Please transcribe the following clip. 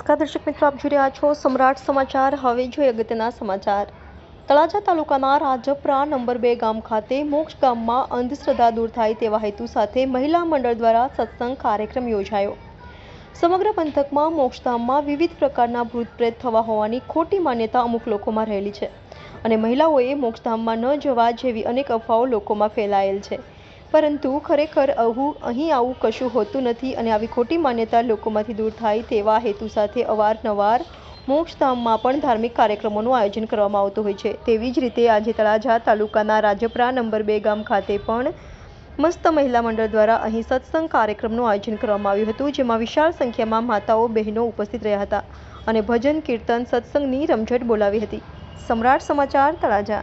નમસ્કાર, દર્શક મિત્રો, આપ જોઈ રહ્યા છો સમ્રાટ સમાચાર. હવે જોઈએ અગત્યના સમાચાર. તળાજા તાલુકાના રાજપરા નંબર બે ગામ ખાતે મોક્ષ ગામમાં અંધશ્રદ્ધા દૂર થાય તેવા હેતુ સાથે મહિલા મંડળ દ્વારા સત્સંગ કાર્યક્રમ યોજાયો. સમગ્ર પંથકમાં મોક્ષધામમાં વિવિધ પ્રકારના ભૂત પ્રેત થવા હોવાની ખોટી માન્યતા અમુક લોકોમાં રહેલી છે અને મહિલાઓએ મોક્ષધામમાં ન જવા જેવી અનેક અફવાઓ લોકોમાં ફેલાયેલ છે. પરંતુ ખરેખર આવું અહીં આવું કશું હોતું નથી અને આવી ખોટી માન્યતા લોકોમાંથી દૂર થાય તેવા હેતુ સાથે અવારનવાર મોક્ષધામમાં પણ ધાર્મિક કાર્યક્રમોનું આયોજન કરવામાં આવતું હોય છે. તેવી જ રીતે આજે તળાજા તાલુકાના રાજપરા નંબર બે ગામ ખાતે પણ મસ્ત મહિલા મંડળ દ્વારા અહીં સત્સંગ કાર્યક્રમનું આયોજન કરવામાં આવ્યું હતું, જેમાં વિશાળ સંખ્યામાં માતાઓ, બહેનો ઉપસ્થિત રહ્યા હતા અને ભજન, કીર્તન, સત્સંગની રમઝટ બોલાવી હતી. સમ્રાટ સમાચાર તળાજા